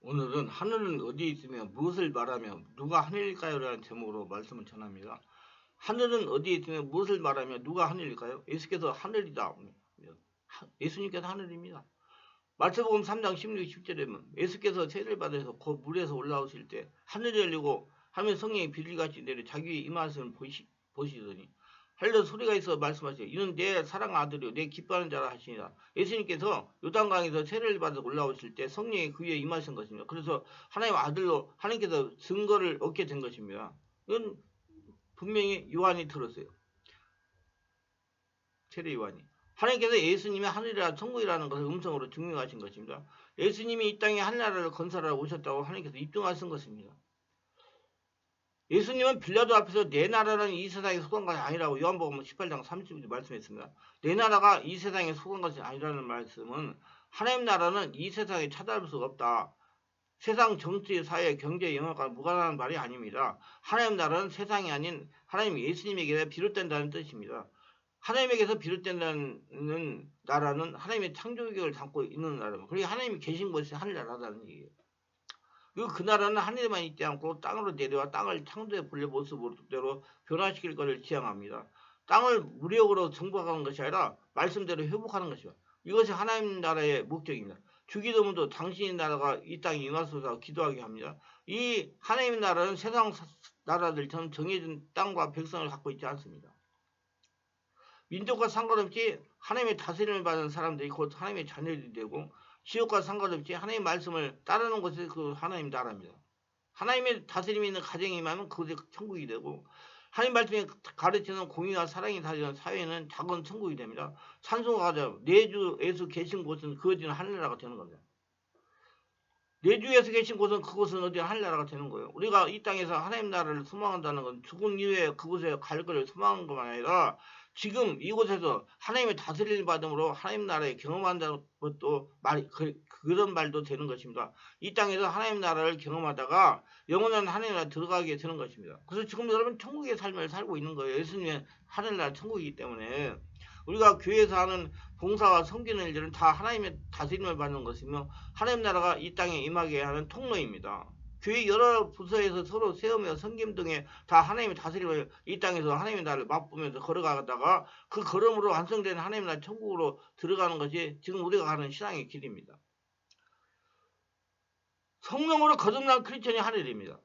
오늘은 하늘은 어디에 있으며 무엇을 말하며 누가 하늘일까요? 라는 제목으로 말씀을 전합니다. 하늘은 어디에 있으며 무엇을 말하며 누가 하늘일까요? 예수께서 하늘이다. 하- 예수님께서 하늘입니다. 마태복음 3장 16, 17절에 보면 예수께서 세를 받아서 곧 물에서 올라오실 때 하늘이 열리고 하면 성령이 비둘기같이 내려 자기 임하심을 보시, 보시더니 할려 소리가 있어 말씀하시되 이는 내 사랑 아들이요 내 기뻐하는 자라 하시니라 예수님께서 요단강에서 세례를 받아 올라오실 때 성령이 그 위에 임하신 것입니다. 그래서 하나님 아들로 하나님께서 증거를 얻게 된 것입니다. 이건 분명히 요한이 들었어요. 세례 요한이. 하나님께서 예수님이 하늘이라 천국이라는 것을 음성으로 증명하신 것입니다. 예수님이 이 땅에 하늘나라를 건설하러 오셨다고 하나님께서 입증하신 것입니다. 예수님은 빌라도 앞에서 내 나라는 이 세상에 속한 것이 아니라고 요한복음 18장 30절 말씀했습니다. 내 나라가 이 세상에 속한 것이 아니라는 말씀은 하나님 나라는 이 세상에 찾아볼 수가 없다. 세상 정치, 사회, 경제, 영역과 무관한 말이 아닙니다. 하나님 나라는 세상이 아닌 하나님 예수님에게 비롯된다는 뜻입니다. 하나님에게서 비롯된다는 나라는 하나님의 창조국을 담고 있는 나라입니다. 그리고 하나님이 계신 곳이 하늘나라라는 얘기예요. 그리고 그 나라는 하늘에만 있지 않고 땅으로 내려와 땅을 창조의 본래 모습으로 변화시킬 것을 지향합니다. 땅을 무력으로 정복하는 것이 아니라 말씀대로 회복하는 것이요. 이것이 하나님 나라의 목적입니다. 주기도문도 당신의 나라가 이 땅에 임하소서 기도하게 합니다. 이 하나님의 나라는 세상 사- 나라들처럼 정해진 땅과 백성을 갖고 있지 않습니다. 민족과 상관없이 하나님의 다스림을 받은 사람들이 곧 하나님의 자녀들이 되고 지역과 상관없이 하나님의 말씀을 따르는 것이 그 하나님 나라입니다. 하나님의 다스림이 있는 가정이 임하면 그것이 천국이 되고 하나님 말씀에 가르치는 공의와 사랑이 다지는 사회는 작은 천국이 됩니다. 찬송하자 내주 예수 계신 곳은 그 어디는 하늘나라가 되는 겁니다. 내주에서 계신 곳은 그곳은 어디 하늘나라가 되는 거예요. 우리가 이 땅에서 하나님 나라를 소망한다는 건 죽은 이후에 그곳에 갈 것을 소망하는 것만 아니라 지금 이곳에서 하나님의 다스림을 받음으로 하나님 나라에 경험한다는 것도 말 그, 그런 말도 되는 것입니다. 이 땅에서 하나님 나라를 경험하다가 영원한 하나님 나라 들어가게 되는 것입니다. 그래서 지금 여러분 천국의 삶을 살고 있는 거예요. 예수님의 하늘 나라 천국이기 때문에 우리가 교회에서 하는 봉사와 섬기는 일들은 다 하나님의 다스림을 받는 것이며 하나님 나라가 이 땅에 임하게 하는 통로입니다. 교회 여러 부서에서 서로 세우며 섬김 등에 다 하나님의 다스림을 이 땅에서 하나님의 나라를 맛보면서 걸어가다가 그 걸음으로 완성된 하나님의 나라 천국으로 들어가는 것이 지금 우리가 가는 신앙의 길입니다. 성령으로 거듭난 크리스천이 하늘입니다.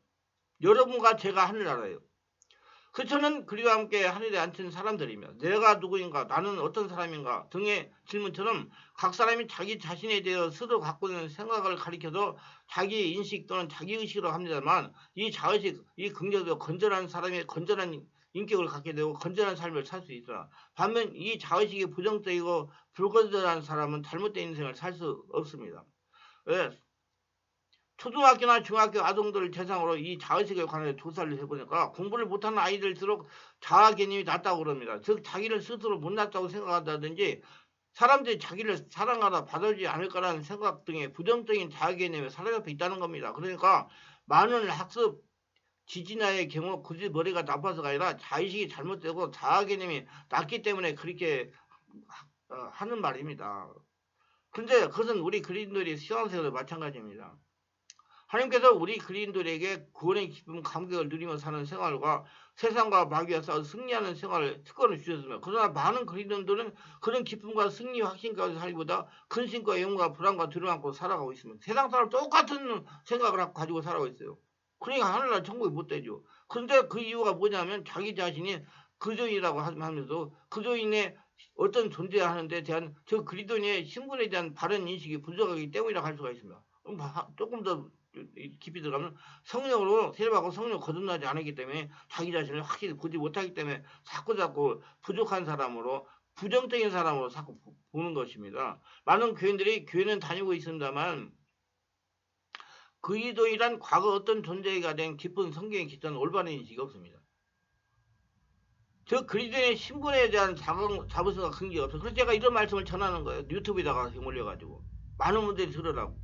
여러분과 제가 하늘나라예요. 크리스천은 그리와 함께 하늘에 앉힌 사람들이며 내가 누구인가 나는 어떤 사람인가 등의 질문처럼 각 사람이 자기 자신에 대해 스스로 갖고 있는 생각을 가리켜서 자기 인식 또는 자기 의식으로 합니다만 이 자의식 이 긍정도 건전한 사람의 건전한 인격을 갖게 되고 건전한 삶을 살 수 있으나 반면 이 자의식이 부정적이고 불건전한 사람은 잘못된 인생을 살 수 없습니다. 왜? 초등학교나 중학교 아동들을 대상으로 이 자의식에 관해 조사를 해보니까 공부를 못하는 아이들일수록 자아 개념이 낮다고 그럽니다. 즉 자기를 스스로 못났다고 생각한다든지 사람들이 자기를 사랑하다 받아주지 않을 거라는 생각 등의 부정적인 자아 개념에 사로잡혀 있다는 겁니다. 그러니까 많은 학습 지진아의 경우 굳이 머리가 나빠서가 아니라 자의식이 잘못되고 자아 개념이 낮기 때문에 그렇게 하- 어, 하는 말입니다. 근데 그것은 우리 그린들이 신앙생활도 마찬가지입니다. 하나님께서 우리 그리인들에게 구원의 기쁨, 감격을 누리며 사는 생활과 세상과 마귀와 싸워 승리하는 생활을 특권을 주셨으며 그러나 많은 그리인들은 그런 기쁨과 승리 확신 가운데 살기보다 근심과 영과 불안과 두려움 안고 살아가고 있습니다. 세상 사람 똑같은 생각을 가지고 살아가고 있어요. 그러니까 하늘나라 천국이 못 되죠. 그런데 그 이유가 뭐냐면 자기 자신이 그조인이라고 하면서 그조인의 어떤 존재하는데 대한 저 그리스도인의 신분에 대한 바른 인식이 부족하기 때문이라고 할 수가 있습니다. 조금 더 깊이 들어가면 성령으로 세례받고 성령 거듭나지 않았기 때문에 자기 자신을 확실히 보지 못하기 때문에 자꾸 자꾸 부족한 사람으로 부정적인 사람으로 자꾸 보- 보는 것입니다. 많은 교인들이 교회는 다니고 있습니다만 그리스도이란 과거 어떤 존재가 된 깊은 성경의 기초는 올바른 인식이 없습니다. 저 그리스도의 신분에 대한 자부심과 근기가 없어요. 그래서 제가 이런 말씀을 전하는 거예요. 유튜브에다가 올려가지고 많은 분들이 들으라고.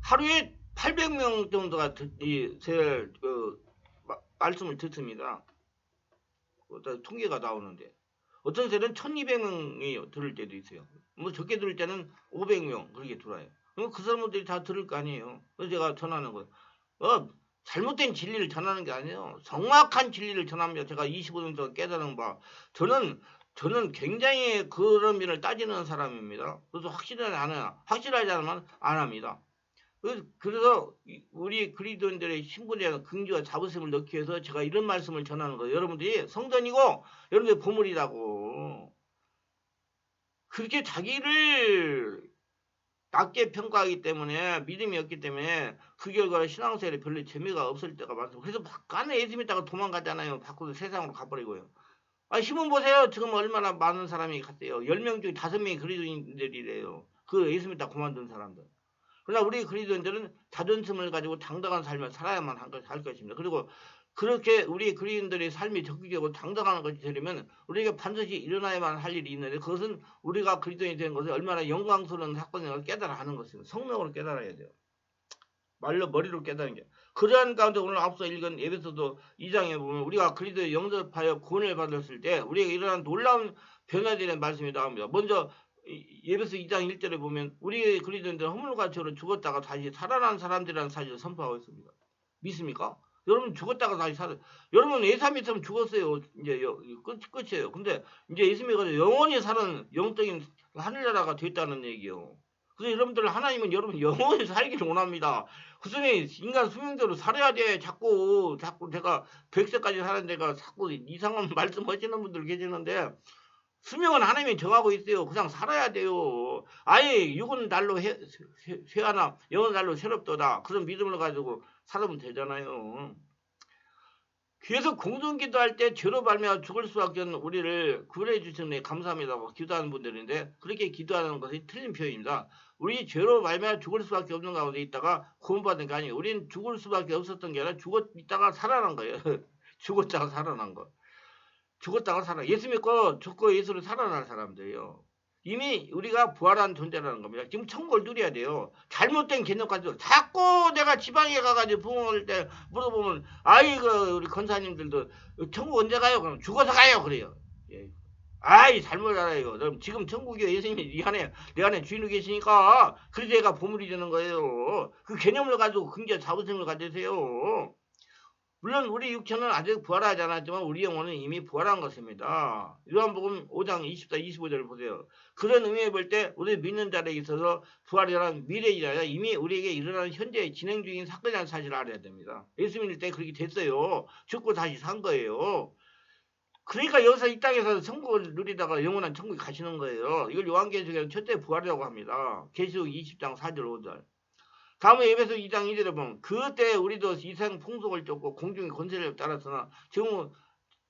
하루에 800명 정도가 듣, 이, 제, 그, 마- 말씀을 듣습니다. 통계가 나오는데. 어떤 세는 1200명이 들을 때도 있어요. 뭐 적게 들을 때는 500명 그렇게 들어요. 그럼 그 사람들이 다 들을 거 아니에요. 그래서 제가 전하는 거예요. 어, 잘못된 진리를 전하는 게 아니에요. 정확한 진리를 전합니다. 제가 25년 동안 깨달은 바. 저는, 저는 굉장히 그런 면을 따지는 사람입니다. 그래서 확실하지 않아요. 확실하지 않으면 안 합니다. 그- 그래서 이- 우리 그리스도인들의 신분에 긍지와 자부심을 넣기 위해서 제가 이런 말씀을 전하는 거예요. 여러분들이 성전이고 여러분들 보물이라고. 그렇게 자기를 낮게 평가하기 때문에 믿음이 없기 때문에 그 결과로 신앙생활에 별로 재미가 없을 때가 많습니다. 그래서 막 안에 예수 믿다가 도망가잖아요. 바꾸서 세상으로 가버리고요. 아, 신문 보세요. 지금 얼마나 많은 사람이 갔대요. 10명 중에 5명이 그리스도인들이래요. 그 예수 믿다 그만둔 사람들. 그러나 우리 그리스도인들은 자존심을 가지고 당당한 삶을 살아야만 할, 것입니다. 그리고 그렇게 우리 그리스도인들의 삶이 적극적이고 당당한 것이 되려면 우리에게 반드시 일어나야만 할 일이 있는데 그것은 우리가 그리스도인이 된 것을 얼마나 영광스러운 사건인 걸 깨달아 하는 것입니다. 성령으로 깨달아야 돼요. 말로 머리로 깨달은 게. 그러한 가운데 오늘 앞서 읽은 예배서도 2장에 보면 우리가 그리스도의 영접하여 구원을 받았을 때 우리에게 일어난 놀라운 변화되는 말씀이 나옵니다. 먼저 이- 예배서 2장 1절에 보면 우리 그리스도인들은 허물과 죄로 죽었다가 다시 살아난 사람들이라는 사실을 선포하고 있습니다. 믿습니까? 여러분 죽었다가 다시 살아. 여러분 예수 믿으면 죽었어요. 이제 여- 끝 끝이에요. 근데 이제 예수 믿어서 영원히 사는 영적인 하늘나라가 됐다는 얘기요. 그래서 여러분들 하나님은 여러분 영원히 살기를 원합니다. 그중에 인간 수명대로 살아야 돼. 자꾸 자꾸 제가 100세까지 사는 데가 자꾸 이상한 말씀하시는 분들 계시는데 수명은 하나님이 정하고 있어요. 그냥 살아야 돼요. 아예 육은 날로 해, 쇠- 쇠하나 영은 날로 새롭도다. 그런 믿음을 가지고 살아면 되잖아요. 그래서 공동기도할 때 죄로 발명하 죽을 수밖에 없는 우리를 구원해 주시는 감사합니다. 기도하는 분들인데 그렇게 기도하는 것이 틀린 표현입니다. 우리 죄로 말미암아 죽을 수밖에 없는 가운데 있다가 구원받은 게 아니에요. 우리는 죽을 수밖에 없었던 게 아니라 죽었 있다가 살아난 거예요. 죽었다가 살아난 거. 죽었다가 살아. 예수 믿고 죽고 예수를 살아난 사람들이에요. 이미 우리가 부활한 존재라는 겁니다. 지금 천국을 누려야 돼요. 잘못된 개념 가지고 자꾸 내가 지방에 가가지고 부모를 때 물어보면 아이고 우리 권사님들도 천국 언제 가요? 그럼 죽어서 가요 그래요. 예. 아이 잘못 알아요. 그럼 지금 천국이 예수님이 네 안에 내 안에 주인이 계시니까 그래서 얘가 보물이 되는 거예요. 그 개념을 가지고 긍정 자부심을 가지세요. 물론 우리 육체는 아직 부활하지 않았지만 우리 영혼은 이미 부활한 것입니다. 요한복음 5장 24, 25절을 보세요. 그런 의미에 볼 때 우리 믿는 자들에 있어서 부활이란 미래이 아니라 이미 우리에게 일어나는 현재 진행 중인 사건이라는 사실을 알아야 됩니다. 예수 믿을 때 그렇게 됐어요. 죽고 다시 산 거예요. 그러니까 여기서 이 땅에서 천국을 누리다가 영원한 천국에 가시는 거예요. 이걸 요한계시록에는 첫째 부활이라고 합니다. 계시록 20장 4절 5절. 다음에 예배서 2장 2절에 보면 그때 우리도 이생 풍속을 쫓고 공중의 권세를 따라서나 지금은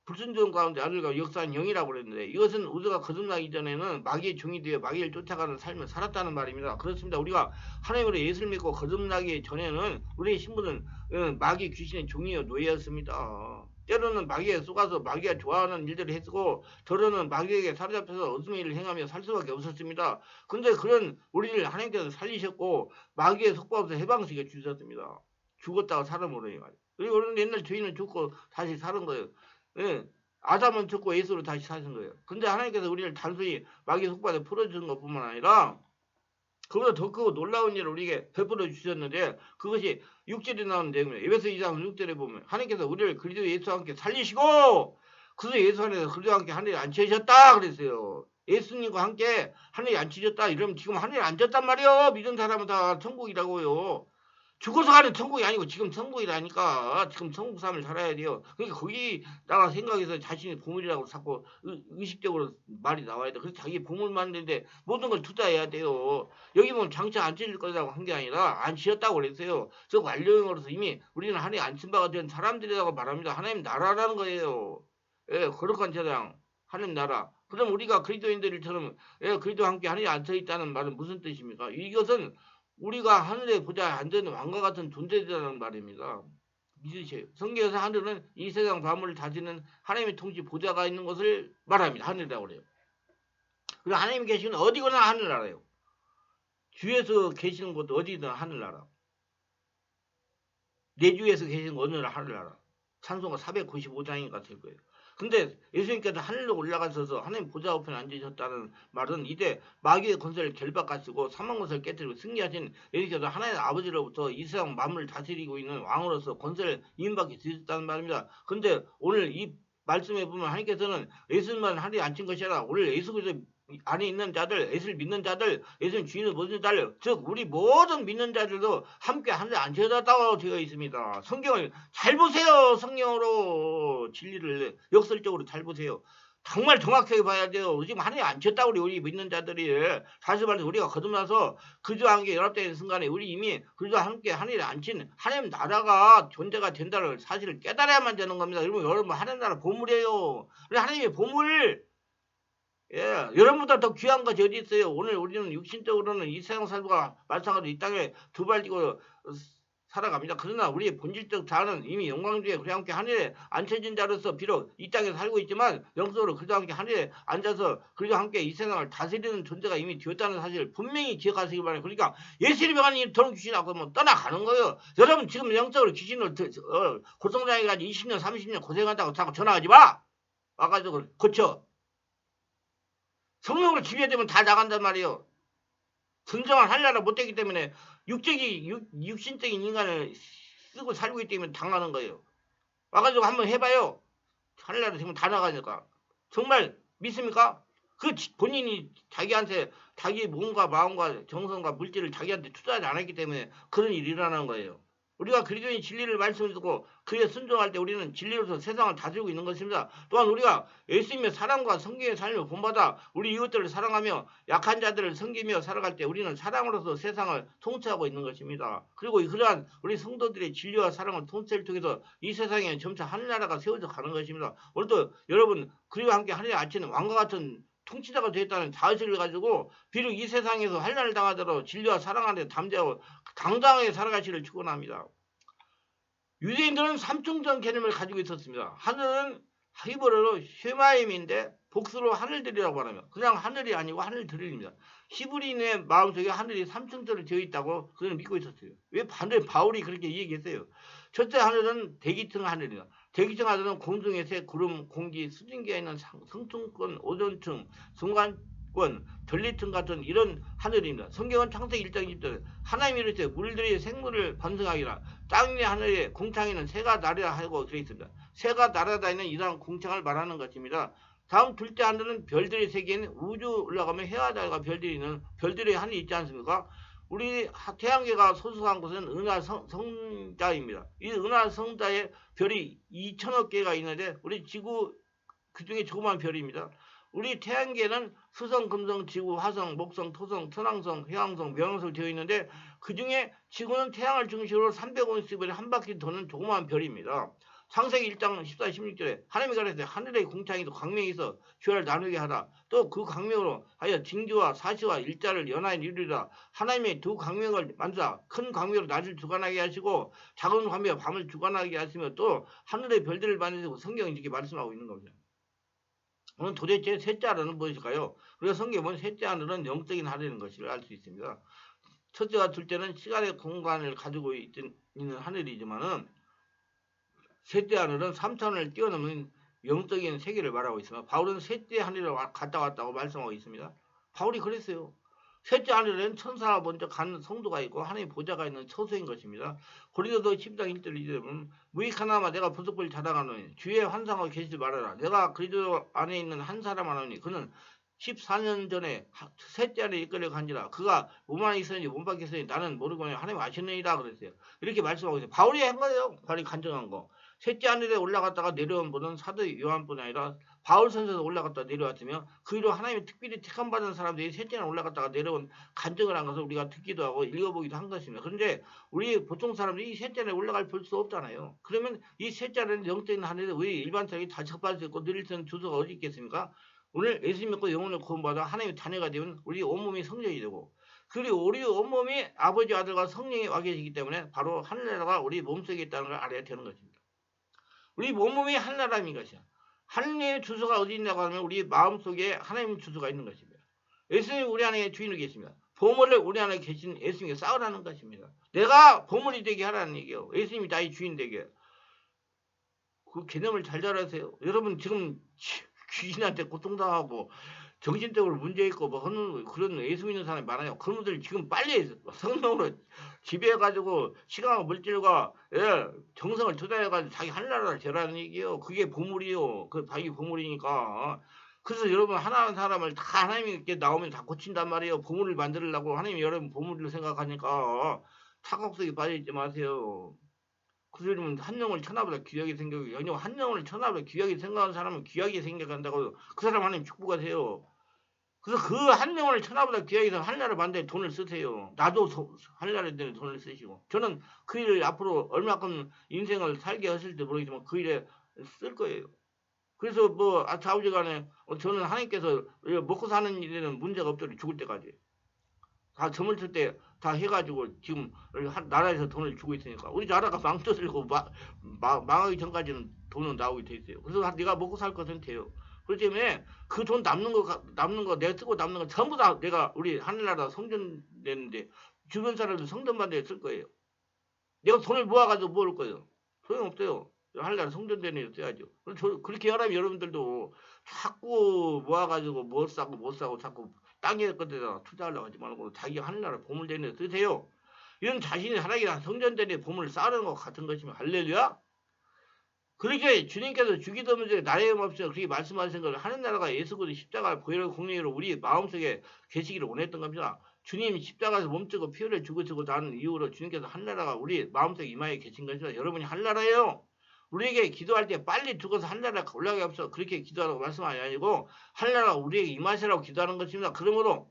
불순종 가운데 아들과 역사한 영이라고 그랬는데 이것은 우리가 거듭나기 전에는 마귀의 종이 되어 마귀를 쫓아가는 삶을 살았다는 말입니다. 그렇습니다. 우리가 하나님으로 예수를 믿고 거듭나기 전에는 우리의 신분은 어, 마귀 귀신의 종이요 노예였습니다. 때로는 마귀에 속아서 마귀가 좋아하는 일들을 했고 더러는 마귀에게 사로잡혀서 일을 행하며 살 수밖에 없었습니다. 근데 그런 우리를 하나님께서 살리셨고 마귀의 속박에서 해방시켜 주셨습니다. 죽었다가 살아보려니 말이에요. 그리고 우리는 옛날 죄인은 죽고 다시 사는 거예요. 예. 아담은 죽고 예수로 다시 사신 거예요. 근데 하나님께서 우리를 단순히 마귀 속박에 풀어주는 것뿐만 아니라 그보다 더 크고 놀라운 일을 우리에게 베풀어 주셨는데 그것이 6절에 나오는 내용입니다. 에베소 2장 6절에 보면 하나님께서 우리를 그리스도 예수와 함께 살리시고 그리스도 예수 안에서 그리스도와 함께 하늘에 앉히셨다 그랬어요. 예수님과 함께 하늘에 앉히셨다 이러면 지금 하늘에 앉았단 말이에요. 믿은 사람은 다 천국이라고요. 죽어서 가는 천국이 아니고 지금 천국이라니까 지금 천국 삶을 살아야 돼요. 그러니까 거기다가 생각해서 자신이 보물이라고 자꾸 의- 의식적으로 말이 나와야 돼. 그래서 자기 보물 만드는데 모든 걸 투자해야 돼요. 여기 보면 장차 안 찢을 거라고 한 게 아니라 안 지었다고 그랬어요. 저 완료형으로서 이미 우리는 하나님 안친 바가 된 사람들이라고 말합니다. 하나님 나라라는 거예요. 예, 거룩한 제장 하나님 나라. 그럼 우리가 그리스도인들처럼 예, 그리스도와 함께 하늘에 앉아 있다는 말은 무슨 뜻입니까? 이것은 우리가 하늘에 보좌에 앉아있는 왕과 같은 존재라는 말입니다. 믿으세요. 성경에서 하늘은 이 세상 바물을 다지는 하나님의 통치 보좌가 있는 것을 말합니다. 하늘이라고 그래요. 그리고 하나님이 계시는 어디거나 하늘나라예요. 주에서 계시는 곳도 어디든 하늘나라. 내 주에서 계시는 어느 나라 하늘나라. 찬송가 495장인가 될 거예요. 근데 예수님께서 하늘로 올라가셔서 하나님 보좌 우편에 앉으셨다는 말은 이때 마귀의 권세를 결박하시고 사망 권세를 깨뜨리고 승리하신 예수님께서 하나님 아버지로부터 이 세상 만물을 다스리고 있는 왕으로서 권세를 이임받게 되셨다는 말입니다. 근데 오늘 이 말씀에 보면 하나님께서는 예수님만 하늘에 앉힌 것이 아니라 오늘 예수 그리스도 안에 있는 자들, 예수를 믿는 자들, 예수님 주인을 모든 자들, 즉 우리 모든 믿는 자들도 함께 하늘에 앉혀졌다고 되어 있습니다. 성경을 잘 보세요. 성경으로 진리를 역설적으로 잘 보세요. 정말 정확하게 봐야 돼요. 지금 하늘에 앉혔다고 우리, 믿는 자들이 사실 말해서 우리가 거듭나서 그저 함께 연합되는 순간에 우리 이미 그저 함께 하늘에 앉힌 하나님 나라가 존재가 된다는 사실을 깨달아야만 되는 겁니다. 여러분 여러분 하나님 나라 보물이에요. 하나님의 보물 예, 여러분보다 더 귀한 것이 어디 있어요? 오늘 우리는 육신적으로는 이 세상 살과 마찬가지로 이 땅에 두발 띄고 살아갑니다. 그러나 우리의 본질적 자는 이미 영광주에 그와 함께 하늘에 앉혀진 자로서 비록 이 땅에 살고 있지만 영적으로 그와 함께 하늘에 앉아서 그와 함께 이 세상을 다스리는 존재가 이미 되었다는 사실을 분명히 기억하시기 바랍니다. 그러니까 예수님이 하나님 도는 귀신하고 뭐 떠나가는 거예요. 여러분 지금 영적으로 귀신을 어, 고성장에 가지 20년 30년 고생한다고 자꾸 전화하지 마. 와가지고 고쳐. 성령으로 지배되면 다 나간단 말이에요. 진정한 한나라 못되기 때문에 육적이 육, 육신적인 인간을 쓰고 살고 있기 때문에 당하는 거예요. 와가지고 한번 해봐요. 한나라 지금 다 나가니까 정말 믿습니까? 그 본인이 자기한테 자기 몸과 마음과 정성과 물질을 자기한테 투자하지 않았기 때문에 그런 일이 일어나는 거예요. 우리가 그리스도인 진리를 말씀을 듣고 그에 순종할 때 우리는 진리로서 세상을 다스리고 있는 것입니다. 또한 우리가 예수님의 사랑과 성경의 삶을 본받아 우리 이웃들을 사랑하며 약한 자들을 섬기며 살아갈 때 우리는 사랑으로서 세상을 통치하고 있는 것입니다. 그리고 그러한 우리 성도들의 진리와 사랑을 통치를 통해서 이 세상에 점차 하늘나라가 세워져 가는 것입니다. 오늘도 여러분 그리와 함께 하늘에 앉히는 왕과 같은 통치자가 되었다는 자의식을 가지고 비록 이 세상에서 환난을 당하더라도 진리와 사랑 안에 담대하고 당당하게 살아가시를 축원합니다. 유대인들은 삼중전 개념을 가지고 있었습니다. 하늘은 히브리로 쉐마임인데 복수로 하늘들이라고 말하며 그냥 하늘이 아니고 하늘들입니다. 히브리인의 마음속에 하늘이 삼층절로 되어 있다고 그는 믿고 있었어요. 왜 반대 바울이 그렇게 얘기했어요. 첫째 하늘은 대기층 하늘이다. 대기층 하늘은 공중의 새, 구름, 공기, 수증기에 있는 성층권, 오존층, 순간 권, 전리층 같은 이런 하늘입니다. 성경은 창세기 1장 1절 하나님이 이르시되 물들이 생물을 번성하기라 땅 위의 하늘에 공창에는 새가 날이라 하고 되어 있습니다. 새가 날아다니는 이러한 공창을 말하는 것입니다. 다음 둘째 하늘은 별들의 세계인 우주 올라가면 해와 달과 별들이 있는 별들의 하늘이 있지 않습니까? 우리 태양계가 소속한 곳은 은하 성, 성자입니다. 이 은하 성자에 별이 2천억 개가 있는데 우리 지구 그 중에 조그만 별입니다. 우리 태양계는 수성, 금성, 지구, 화성, 목성, 토성, 천왕성, 해왕성, 명왕성 되어 있는데 그 중에 지구는 태양을 중심으로 350일에 한 바퀴 도는 조그마한 별입니다. 창세기 1장 14, 16절에 하나님이 가르쳤어요. 하늘의 공창에도 광명이 있어 주야를 나누게 하라. 또 그 광명으로 하여 징조와 사시와 일자를 연하에 이루리라. 하나님의 두 광명을 만들어 큰 광명으로 낮을 주관하게 하시고 작은 광명으로 밤을 주관하게 하시며 또 하늘의 별들을 만드시고 성경이 이렇게 말씀하고 있는 겁니다. 오늘 도대체 셋째 하늘은 무엇일까요? 우리가 성경에 보면 셋째 하늘은 영적인 하늘인 것을 알 수 있습니다. 첫째와 둘째는 시간의 공간을 가지고 있는 하늘이지만은 셋째 하늘은 3천을 뛰어넘는 영적인 세계를 말하고 있습니다. 바울은 셋째 하늘에 갔다 왔다고 말씀하고 있습니다. 바울이 그랬어요. 셋째 하늘에는 천사가 먼저 가는 성도가 있고 하나님 보좌가 있는 처소인 것입니다. 고린도서 10장 1절 2절은 무익하나마 내가 부속을 자랑하노니 주의 환상하고 계시지 말아라. 내가 그리스도 안에 있는 한 사람 하노니 그는 14년 전에 셋째 안에 이끌려 간지라 그가 몸 안에 있었는지 몸 밖에 있었는지 나는 모르거니 하나님 아시느니라 그랬어요. 이렇게 말씀하고 있어요. 바울이 한 거예요. 바울이 간증한 거. 셋째 하늘에 올라갔다가 내려온 분은 사도 요한뿐 아니라 바울 선생도 올라갔다 내려왔으며 그 이로 하나님의 특별히 택함 받은 사람들이 셋째는 올라갔다가 내려온 간증을 한 것을 우리가 듣기도 하고 읽어보기도 한 것입니다. 그런데 우리 보통 사람들이 이 셋째에 올라갈 볼 수 없잖아요. 그러면 이 셋째는 영적인 하늘에 왜 일반 사람이 다 접할 수 있고 누릴 수 있는 주소가 어디 있겠습니까? 오늘 예수 믿고 영혼을 구원받아 하나님의 자녀가 되면 우리 온몸이 성령이 되고 그리고 우리 온몸이 아버지 아들과 성령이 와 계시기 때문에 바로 하늘나라가 우리 몸속에 있다는 걸 알아야 되는 것입니다. 우리 몸몸이 하나라는 것이야. 하나님의 주소가 어디 있냐고 하면 우리 마음속에 하나님 주소가 있는 것입니다. 예수님이 우리 안에 주인이 계십니다. 보물을 우리 안에 계신 예수님께 싸우라는 것입니다. 내가 보물이 되게 하라는 얘기예요. 예수님이 나의 주인 되게. 그 개념을 잘 잘하세요. 여러분 지금 치- 귀신한테 고통당하고 정신적으로 문제 있고 뭐 하는 그런 예수 믿는 사람이 많아요. 그런 분들 지금 빨리 성령으로 지배해가지고 시간과 물질과 예, 정성을 투자해가지고 자기 하늘나라를 재라는 얘기요. 그게 보물이요. 그 자기 보물이니까. 그래서 여러분 하나하나 사람을 다 하나님께 나오면 다 고친단 말이에요. 보물을 만들려고 하나님이 여러분 보물을 생각하니까 착각 속에 빠져있지 마세요. 그래서 여러분 한 영을 천하보다 귀하게 생각하고 연영 한 영을 천하보다 귀하게 생각하는 사람은 귀하게 생각한다고 그 사람 하나님 축복하세요. 그래서 그 한 영혼을 천하보다 귀하게 해서 하늘나라 만드에 돈을 쓰세요. 나도 소- 하늘나라에 대해 돈을 쓰시고 저는 그 일을 앞으로 얼마큼 인생을 살게 하실지 모르겠지만 그 일에 쓸 거예요. 그래서 뭐 아, 좌우지 간에 어, 저는 하나님께서 먹고 사는 일에는 문제가 없더니 죽을 때까지 다 점을 칠 때 다 해가지고 지금 한 나라에서 돈을 주고 있으니까 우리 나라가 망쳐들고 망하기 전까지는 돈은 나오게 돼 있어요. 그래서 네가 먹고 살 것은 돼요. 그렇기 때문에 그 돈 남는 거 가- 남는 거 내가 쓰고 남는 거 전부 다 내가 우리 하늘나라 성전 되는데 주변 사람들 성전 받는 데쓸 거예요. 내가 돈을 모아가지고 모을 거예요. 소용없어요. 하늘나라 성전 되는 데 써야죠. 그렇게 하라면 여러분들도 자꾸 모아가지고 못 사고 못 사고 자꾸 땅에 것에다 투자하려고 하지 말고 자기 하늘나라 보물 되는 데 쓰세요. 이런 자신이 하나님이랑 성전 되는 데 보물을 쌓는 것 같은 것이면 할렐루야. 그렇게 주님께서 주기도문에 나의 없이 그렇게 말씀하신 것을 하는 나라가 예수 그리스도 십자가 보혈의 공력으로 우리 마음속에 계시기를 원했던 겁니다. 주님 십자가에서 몸주고 피 흘려 죽으시고 나는 이후로 주님께서 한 나라가 우리 마음속에 임하에 계신 것이다. 여러분이 한 나라예요. 우리에게 기도할 때 빨리 죽어서 한 나라가 올라가게 없어 그렇게 기도하라고 말씀이 아니고 한 나라가 우리에게 임하시라고 기도하는 것입니다. 그러므로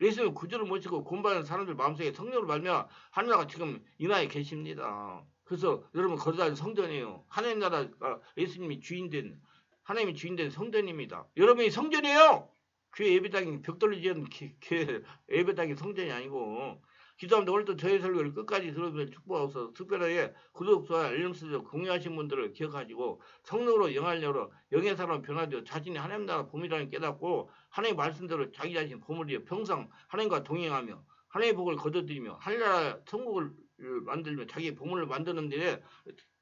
예수님 구주를 모시고 공부하는 사람들 마음속에 성령을 말며 하나가 지금 임하에 계십니다. 그래서 여러분 거듭난 성전이에요. 하나님 나라가 예수님이 주인된 하나님이 주인된 성전입니다. 여러분이 성전이에요. 교회 예배당이 벽돌로 지은 기- 교회 예배당이 성전이 아니고 기도합니다. 오늘도 저의 설교를 끝까지 들어주면 축복하옵소서 특별하게 구독, 좋아요, 알림 설정 공유하신 분들을 기억하시고 성령으로 영할 열어 영의 사람 변화되어 자신이 하나님 나라 봄이라는 깨닫고 하나님의 말씀대로 자기 자신 보물이여 평생 하나님과 동행하며 하나님의 복을 거둬들이며 하늘나라 천국을 만들며 자기 보물을 만드는 데에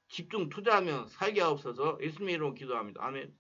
집중 투자하며 살게 하옵소서 예수님의 이름으로 기도합니다. 아멘.